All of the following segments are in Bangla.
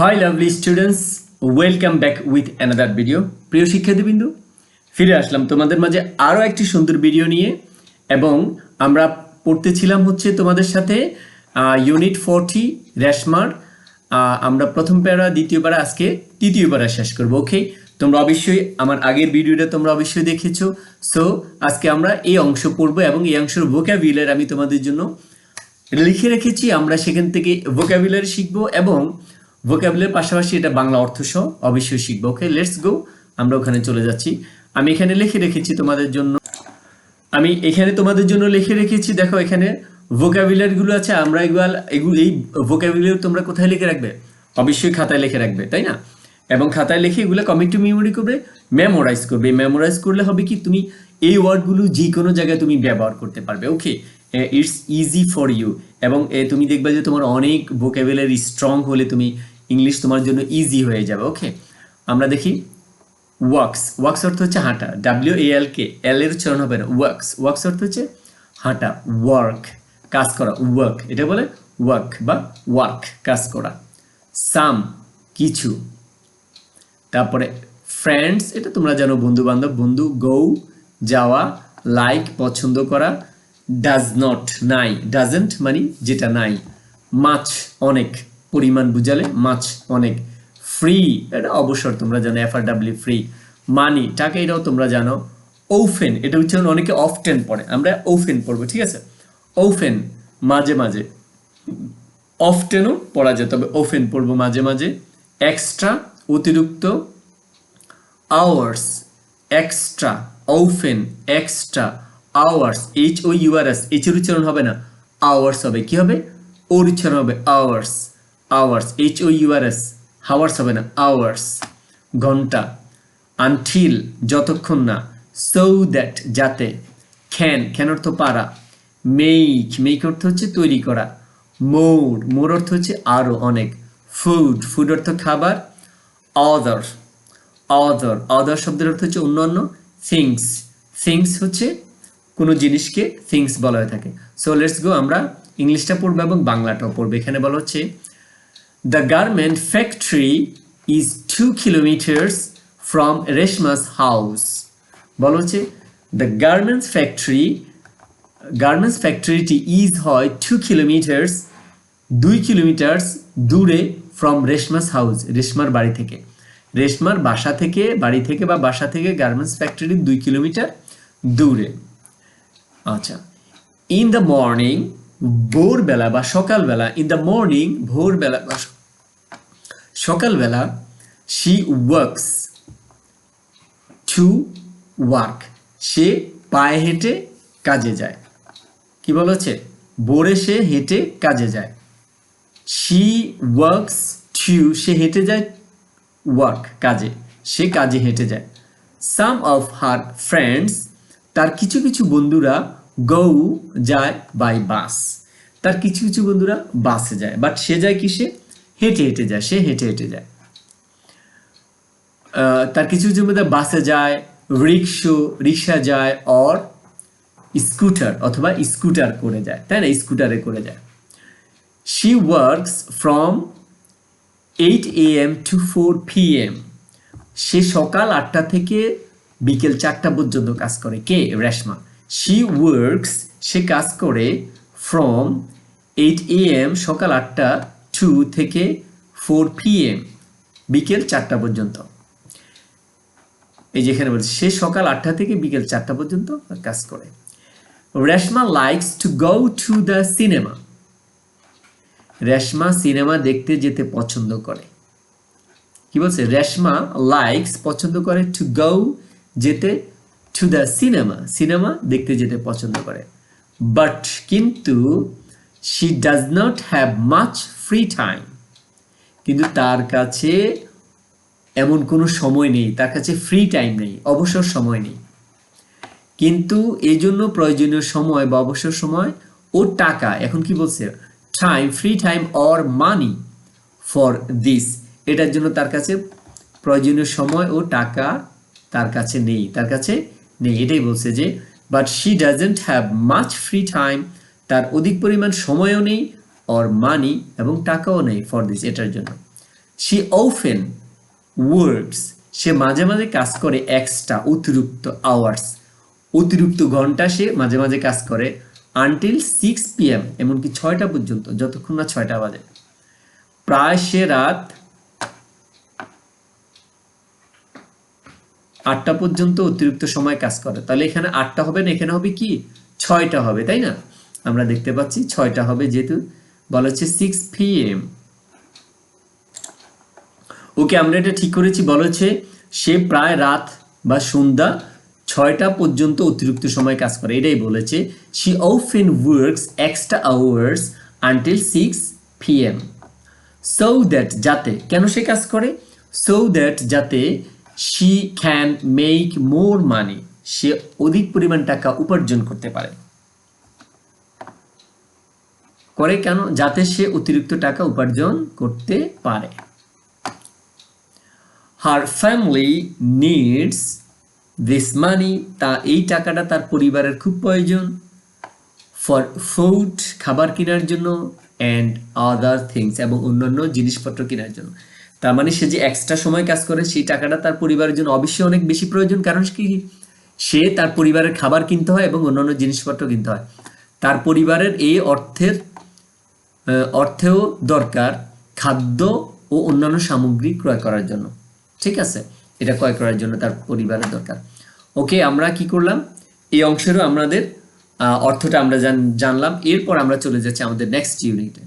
Hi lovely students welcome back with another video প্রিয় শিক্ষার্থীবৃন্দু, ফিরে আসলাম তোমাদের মাঝে আরও একটি সুন্দর ভিডিও নিয়ে, এবং আমরা পড়তেছিলাম হচ্ছে তোমাদের সাথে ইউনিট ফোরটি রেশমার আমরা প্রথম প্যারা, দ্বিতীয় প্যারা, আজকে তৃতীয় প্যারা শেষ করব ওকে তোমরা অবশ্যই আমার আগের ভিডিওটা তোমরা অবশ্যই দেখেছ। সো আজকে আমরা এই অংশ পড়ব, এবং এই অংশের ভোকাবিলার আমি তোমাদের জন্য লিখে রেখেছি। আমরা সেখান থেকে ভোকাবুলারি শিখব, এবং ভোকাবুলার পাশাপাশি এটা বাংলা অর্থ সহ অবশ্যই শিখব। ওকে লেটস গো আমরা ওখানে চলে যাচ্ছি। আমি এখানে লিখে রেখেছি তোমাদের জন্য। আমি এখানে তোমাদের জন্য লিখে রেখেছি, দেখো এখানে ভোকাবুলারি গুলো আছে, আমরা এগুলো এই ভোকাবুলারি তোমরা কোথায় লিখে রাখবে? অবশ্যই খাতায় লিখে রাখবে, তাই না? এবং খাতায় লিখে এগুলো কমিটি মেমোরি করবে মেমোরাইজ করবে। মেমোরাইজ করলে হবে কি, তুমি এই ওয়ার্ডগুলো যে কোনো জায়গায় তুমি ব্যবহার করতে পারবে okay it's easy for you এবং তুমি দেখবে যে তোমার অনেক ভোকাবুলারি স্ট্রং হলে তুমি ইংলিশ তোমার জন্য ইজি হয়ে যাবে ওকে আমরা দেখি ওয়াক্স ওয়াক্স অর্থ হচ্ছে হাঁটা ডাব্লিউ এ এল কে এল এর উচ্চারণ হবে না ওয়াক্স ওয়াক্স অর্থ হচ্ছে হাঁটা ওয়ার্ক কাজ করা ওয়ার্ক এটা বলে ওয়ার্ক বা ওয়ার্ক কাজ করা। সাম কিছু। তারপরে ফ্রেন্ডস এটা তোমরা জানো বন্ধু বান্ধব বন্ধু, গৌ, যাওয়া লাইক পছন্দ করা ডাজ নট নাই ডাজেন্ট মানে যেটা নাই মাছ অনেক। পরিমাণ বুঝালে মাছ অনেক ফ্রি এটা অবসর, তোমরা জানো F R W free money টাকা এটাও তোমরা জানো। ওফেন এটা উচ্চারণ অনেকে অফটেন পড়ে, আমরা ওফেন পড়ব, ঠিক আছে? ওফেন মাঝে মাঝে অফটেনও পড়া যায়, তবে ওফেন পড়ব মাঝে মাঝে। এক্সট্রা অতিরিক্ত hours extra often extra hours H O U R S H এর উচ্চারণ হবে না আওয়ার্স হবে, কি হবে? ওর উচ্চারণ হবে hours hours H O U R S hours হবে না আওয়ার্স ঘণ্টা আনটিল যতক্ষণ না সো দ্যাট যাতে ক্যান ক্যান অর্থ পারা মেক মেক অর্থ হচ্ছে তৈরি করা মোর মোর অর্থ হচ্ছে আরও অনেক ফুড ফুড অর্থ খাবার অদার অদার অদার শব্দের অর্থ হচ্ছে অন্যান্য থিংস থিংস হচ্ছে কোনো জিনিসকে থিংস বলা হয়ে থাকে সো লেটস গো আমরা ইংলিশটা পড়ব এবং বাংলাটাও পড়ব, এখানে বলা হচ্ছে The garment factory is two kilometers from Reshma's house. বলা হচ্ছে, the garments factory গার্মেন্টস ফ্যাক্টরিটি ইজ হয় টু কিলোমিটার্স দুই কিলোমিটার্স দূরে ফ্রম রেশমাস হাউস রেশমার বাড়ি থেকে রেশমার বাসা থেকে, বাড়ি থেকে বা বাসা থেকে গার্মেন্টস ফ্যাক্টরি দুই কিলোমিটার দূরে আচ্ছা ইন দ্য মর্নিং ভোরবেলা বা সকালবেলা ইন দ্য মর্নিং ভোরবেলা বা সকালবেলা শি ওয়ার্কস টু ওয়ার্ক সে পায়ে হেঁটে কাজে যায়। কি বলা হচ্ছে বোরে সে হেঁটে কাজে যায়। শি ওয়ার্কস টু সে হেঁটে যায় ওয়ার্ক কাজে। সে কাজে হেঁটে যায়। সাম অফ হার ফ্রেন্ডস তার কিছু কিছু বন্ধুরা গৌ যায় বাই বাস তার কিছু কিছু বন্ধুরা বাসে যায়। বাট সে যায় কিসে? হেঁটে হেঁটে যায়। সে হেঁটে হেঁটে যায়। তার কিছু কিছু মধ্যে বাসে যায় রিক্সো রিক্সা যায় অর স্কুটার অথবা স্কুটার করে যায়। তাই না? স্কুটারে করে যায়। She works from eight A M to four P M সে সকাল আটটা থেকে বিকেল চারটা পর্যন্ত কাজ করে। কে? রেশমা। শি ওয়ার্কস সে কাজ করে ফ্রম এইট এ এম সকাল আটটা টু থেকে ফোর পি এম বিকেল চারটা পর্যন্ত। এই যেখানে বলছে, সে সকাল আটটা থেকে বিকেল চারটা পর্যন্ত কাজ করে। Reshma likes to go to the cinema Reshma cinema দেখতে যেতে পছন্দ করে। কি বলছে? রেশমা লাইকস পছন্দ করে টু গো যেতে টু দ্য সিনেমা সিনেমা দেখতে যেতে পছন্দ করে। বাট কিন্তু she does not have much free time কিন্তু তার কাছে এমন কোনো সময় নেই। তার কাছে ফ্রি টাইম নেই। অবসর সময় নেই। কিন্তু এই জন্য প্রয়োজনীয় সময় বা অবসর সময় ও টাকা। এখন কি বলছে? Time free time or money for this এটার জন্য তার কাছে প্রয়োজনীয় সময় ও টাকা তার কাছে নেই। তার কাছে এটাই বলছে যে but she doesn't have much free time তার অধিক পরিমাণ সময়ও নেই অর মানি এবং টাকাও নেই ফর দিস এটার জন্য। শি ওফেন ওয়ার্কস সে মাঝে মাঝে কাজ করে এক্সট্রা অতিরিক্ত আওয়ার্স অতিরিক্ত ঘণ্টা সে মাঝে মাঝে কাজ করে আনটিল সিক্স পিএম এমনকি ছয়টা পর্যন্ত, যতক্ষণ না ছয়টা বাজে। প্রায় সে রাত আটটা পর্যন্ত অতিরিক্ত সময় কাজ করে। তাহলে এখানে আটটা হবে না, এখানে হবে কি? ছয়টা হবে, তাই না? আমরা দেখতে পাচ্ছি ছয়টা হবে যেহেতু, বলা হচ্ছে সিক্স পিএম ওকে, আমরা এটা ঠিক করেছি, বলা হচ্ছে সে প্রায় রাত বা সন্ধ্যা ছয়টা পর্যন্ত অতিরিক্ত সময় কাজ করে। এটাই বলেছে she often works extra hours until six P M so that যাতে, কেন সে কাজ করে? সো দ্যাট যাতে she can make more money সে অধিক পরিমাণ টাকা উপার্জন করতে পারে। করে কেন? যাতে সে অতিরিক্ত টাকা উপার্জন করতে পারে। Her family needs this money তা এই টাকাটা তার পরিবারের খুব প্রয়োজন। ফর ফুড খাবার কেনার জন্য অ্যান্ড আদার থিংস এবং অন্যান্য জিনিসপত্র কেনার জন্য। তার মানে সে যে এক্সট্রা সময় কাজ করে, সেই টাকাটা তার পরিবারের জন্য অবশ্যই অনেক বেশি প্রয়োজন। কারণ কি? সে তার পরিবারের খাবার কিনতে হয় এবং অন্যান্য জিনিসপত্র কিনতে হয়। তার পরিবারের এই অর্থের অর্থেও দরকার খাদ্য ও অন্যান্য সামগ্রী ক্রয় করার জন্য। ঠিক আছে? এটা ক্রয় করার জন্য তার পরিবারের দরকার। ওকে, আমরা কি করলাম? এই অংশেরও আমাদের অর্থটা আমরা জান- জানলাম। এরপর আমরা চলে যাচ্ছি আমাদের নেক্সট ইউনিটে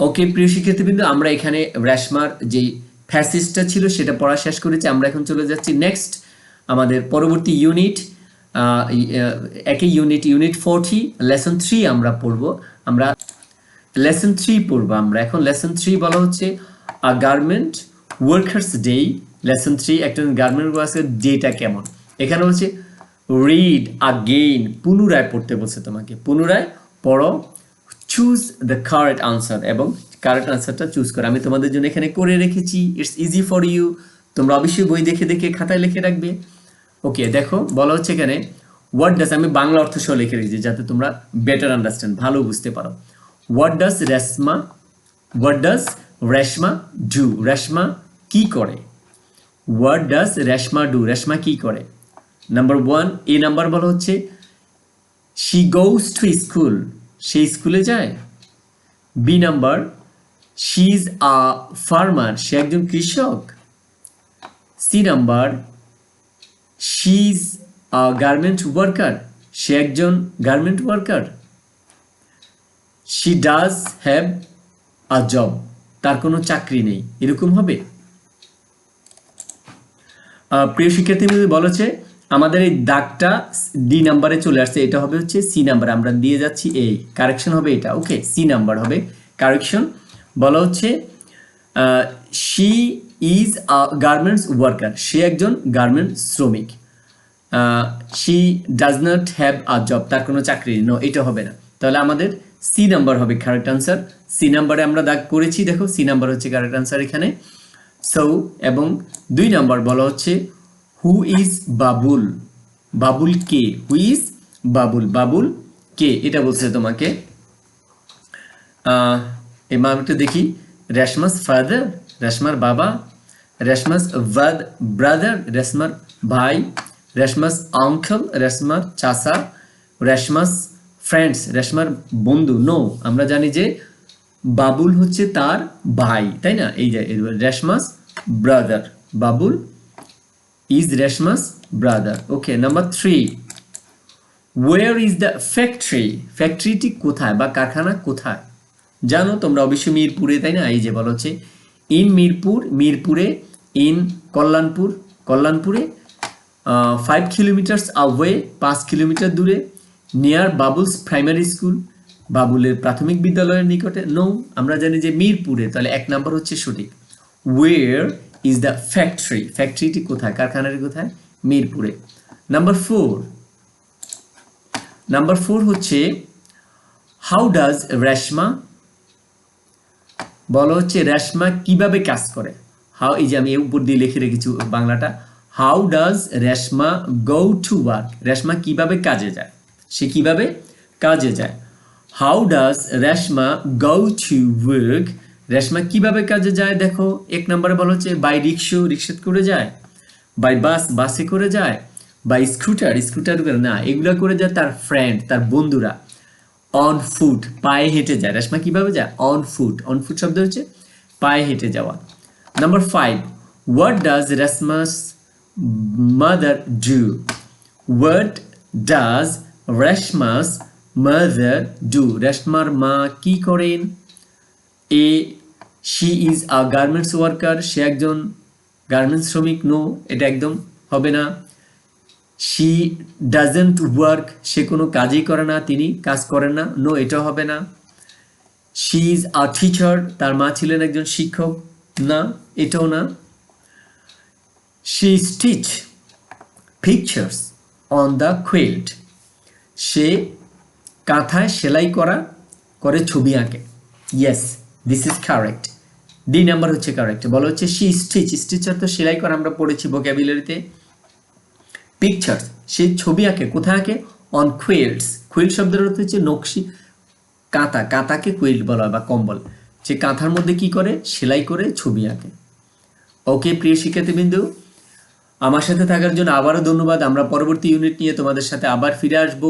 ওকে, প্রিয় শিক্ষার্থীবৃন্দ, আমরা এখানে রেশমার যে ফ্যাসিসটা ছিল, সেটা পড়া শেষ করেছি। আমরা এখন চলে যাচ্ছি নেক্সট আমাদের পরবর্তী ইউনিট একই unit unit forty lesson three আমরা পড়ব। আমরা লেসন থ্রি পড়ব আমরা। এখন লেসন থ্রি বলা হচ্ছে a garment workers day lesson three একটা গার্মেন্ট ওয়ার্কার্সের ডেটা কেমন? এখানে হচ্ছে রিড আগেইন পুনরায় পড়তে বলছে তোমাকে। পুনরায় পড়ো চুজ দ্য কারেক্ট আনসার এবং কারেক্ট আনসারটা চুজ করো। আমি তোমাদের জন্য এখানে করে রেখেছি। ইটস ইজি ফর ইউ তোমরা অবশ্যই বই দেখে দেখে খাতায় লিখে রাখবে। ওকে দেখো, বলা হচ্ছে এখানে হোয়াট ডাস আমি বাংলা অর্থ সহ লিখে রেখেছি, যাতে তোমরা বেটার আন্ডারস্ট্যান্ড ভালো বুঝতে পারো। What does Reshma what does Reshma do Reshma কি করে? What does Reshma do Reshma কি করে? নাম্বার ওয়ান এ নাম্বার বলা হচ্ছে শি গোস টু স্কুল সে স্কুলে যায়। B number she is a farmer সে একজন কৃষক। C number she is a garment worker সে একজন garment worker she does have a job তার কোনো চাকরি নেই। এরকম হবে। প্রিয় শিক্ষার্থী বলেছে আমাদের এই দাগটা ডি নাম্বারে চলে আসছে। এটা হবে হচ্ছে সি নাম্বার আমরা দিয়ে যাচ্ছি এই কারেকশন হবে এটা। ওকে সি নাম্বার হবে। কারেকশন বলা হচ্ছে শি ইজ গার্মেন্টস ওয়ার্কার সে একজন গার্মেন্টস শ্রমিক। She does not have a job তার কোনো চাকরি নো এটা হবে না। তাহলে আমাদের সি নাম্বার হবে কারেক্ট আনসার সি নাম্বারে আমরা দাগ করেছি, দেখো সি নাম্বার হচ্ছে কারেক্ট আনসার এখানে। সো এবং দুই নাম্বার বলা হচ্ছে হু ইজ বাবুল বাবুল কে? হু ইজ বাবুল বাবুল কে? এটা বলছে তোমাকে। এবার আমি একটু দেখি, রেশমাস ফাদার, রেশমার বাবা, রেশমাস ভাদ, ব্রাদার, রেশমার ভাই, রেশমাস আঙ্কেল, রেশমার চাচা, রেশমাস ফ্রেন্ডস, রেশমার বন্ধু। নো আমরা জানি যে বাবুল হচ্ছে তার ভাই, তাই না? এই যে Reshma's brother, Babul is Reshma's brother. Okay number three where is the factory ফ্যাক্টরিটি কোথায় বা কারখানা কোথায়? জানো তোমরা অবশ্যই মিরপুরে, তাই না? এই যে বলা হচ্ছে, ইন মিরপুর, মিরপুরে, ইন কল্যাণপুর, কল্যাণপুরে ফাইভ কিলোমিটার্স আওয়ে পাঁচ কিলোমিটার দূরে নিয়ার বাবুলস প্রাইমারি স্কুল বাবুলের প্রাথমিক বিদ্যালয়ের নিকটে নো আমরা জানি যে মিরপুরে, তাহলে এক নাম্বার হচ্ছে সঠিক। ওয়ের ইজ দ্য ফ্যাক্টরি ফ্যাক্টরিটি কোথায়? কারখানাটি কোথায়? মিরপুরে। নাম্বার ফোর নাম্বার ফোর হচ্ছে হাউ ডাজ রেশমা বলা হচ্ছে রেশমা কীভাবে কাজ করে? হাউ এই যে আমি উপর দিয়ে লিখে রেখেছি বাংলাটা। How does Reshma go to work? Reshma কীভাবে কাজে যায়? সে কীভাবে কাজে যায়? How does Reshma go to work? Reshma কীভাবে কাজে যায়? দেখো, এক নম্বরে বলা হচ্ছে, বাই রিক্সো রিক্সাত করে যায়? বাই বাস, বাসে করে যায়? বাই স্কুটার স্কুটার করে না, এগুলো করে যায় তার ফ্রেন্ড তার বন্ধুরা। অন ফুট পায়ে হেঁটে যায়। রেশমা কীভাবে যায়? অন ফুট অন ফুট শব্দ হচ্ছে পায়ে হেঁটে যাওয়া। Number five what does Reshma's mother do what does Reshma's mother do রেশমার মা কি করেন? A she is a garments worker সে একজন গার্মেন্টস শ্রমিক নো এটা একদম হবে না। শি ডাজেন্ট ওয়ার্ক সে কোনো কাজই করে না, তিনি কাজ করেন না। নো এটাও হবে না। শি ইজ আ টিচার তার মা ছিলেন একজন শিক্ষক। না, এটাও না। She stitch pictures on the quilt সে কাঁথায় সেলাই করা, করে ছবি আঁকে। Yes this is correct D number হচ্ছে কারেক্ট বলা হচ্ছে শি স্টিচ স্টিচার তো সেলাই করা আমরা পড়েছি ভোক্যাবুলারিতে পিকচার্স সেই ছবি আঁকে, কোথায় আঁকে? অন কুইল্টস কুইল্ট শব্দের অর্থ হচ্ছে নকশি, কাঁথা, কাঁথাকে কুইল্ট বলা হয় বা কম্বল। সে কাঁথার মধ্যে কি করে? সেলাই করে ছবি আঁকে। ওকে প্রিয় শিক্ষার্থীবৃন্দু, আমার সাথে থাকার জন্য আবারও ধন্যবাদ। আমরা পরবর্তী ইউনিট নিয়ে তোমাদের সাথে আবার ফিরে আসব।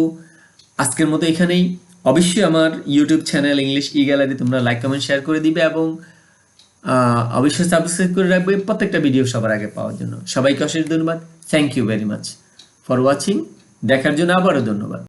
আজকের মতো এখানেই। অবশ্যই আমার YouTube channel English E gallery তোমরা লাইক কমেন্ট শেয়ার করে দিবে এবং অবশ্যই সাবস্ক্রাইব করে রাখবে। প্রত্যেকটা ভিডিও সবার আগে পাওয়ার জন্য। সবাইকে অশেষ ধন্যবাদ। Thank you very much for watching দেখার জন্য আবারও ধন্যবাদ।